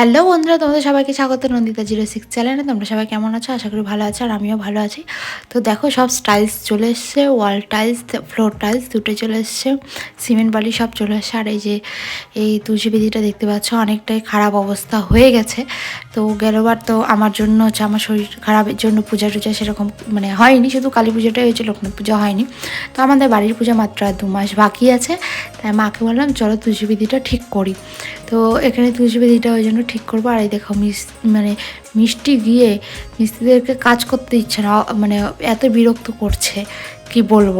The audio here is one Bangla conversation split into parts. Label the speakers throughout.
Speaker 1: হ্যালো বন্ধুরা, তোমাদের সবাইকে স্বাগত নন্দিতা জিরো সিক্স চ্যানেলে। তোমরা সবাই কেমন আছো? আশা করি ভালো আছো আর আমিও ভালো আছি। তো দেখো, সব টাইলস চলে এসছে ওয়াল টাইলস ফ্লোর টাইলস দুটো চলে এসছে সিমেন্ট বালি সব চলে এসছে। আর এই যে এই তুলসী বেদিটা দেখতে পাচ্ছ, অনেকটাই খারাপ অবস্থা হয়ে গেছে। তো গেলবার তো আমার জন্য হচ্ছে, আমার শরীর খারাপের জন্য পূজা টুজা সেরকম মানে হয়নি, শুধু কালী পুজোটাই হয়েছে লক্ষ্মী পুজো হয়নি। তো আমাদের বাড়ির পূজা মাত্র দু মাস বাকি আছে, তাই মাকে বললাম, চলো তুলসী বেদিটা ঠিক করি। তো এখানে তুলসী বেদিটা ওই জন্য ঠিক করব। আর এই দেখো মিস মানে মিষ্টি গিয়ে মিস্ত্রিদেরকে কাজ করতে ইচ্ছে না মানে এত বিরক্ত করছে। কি বলব?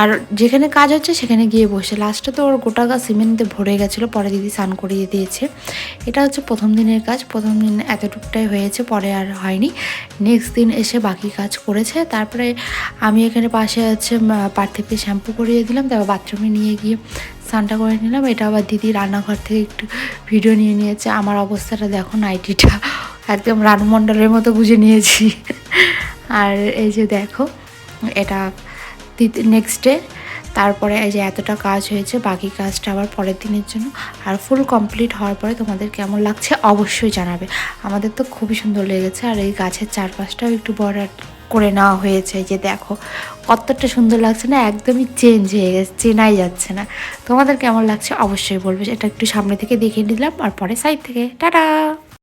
Speaker 1: আর যেখানে কাজ হচ্ছে সেখানে গিয়ে বসে। লাস্টে তো ওর গোটা গা সিমেন্টে ভরে গেছিল, পরে দিদি স্নান করিয়ে দিয়েছে। এটা হচ্ছে প্রথম দিনের কাজ, প্রথম দিন এতটুকটাই হয়েছে, পরে আর হয়নি। নেক্সট দিন এসে বাকি কাজ করেছে। তারপরে আমি এখানে পাশে হচ্ছে পার্থিবকে শ্যাম্পু করিয়ে দিলাম, তারপর বাথরুমে নিয়ে গিয়ে স্নানটা করে নিলাম। এটা আবার দিদি রান্নাঘর থেকে একটু ভিডিও নিয়ে নিয়েছে। আমার অবস্থাটা দেখো, নাইটিটা একদম রানমণ্ডলের মতো বুঝে নিয়েছি। আর এই যে দেখো, এটা নেক্সট ডে তারপরে এই যে এতটা কাজ হয়েছে, বাকি কাজটা আবার পরের দিনের জন্য, আর ফুল কমপ্লিট হওয়ার পরে তোমাদের কেমন লাগছে অবশ্যই জানাবে। আমাদের তো খুবই সুন্দর লেগেছে, আর এই গাছের চারপাশটাও একটু বড় করে নেওয়া হয়েছে যে দেখো, কতটা সুন্দর লাগছে না, একদমই চেঞ্জ হয়ে গেছে, চেনাই যাচ্ছে না। তোমাদের কেমন লাগছে অবশ্যই বলবে, এটা একটু সামনে থেকে দেখে নিলাম, আর পরে সাইড থেকে, টাটা!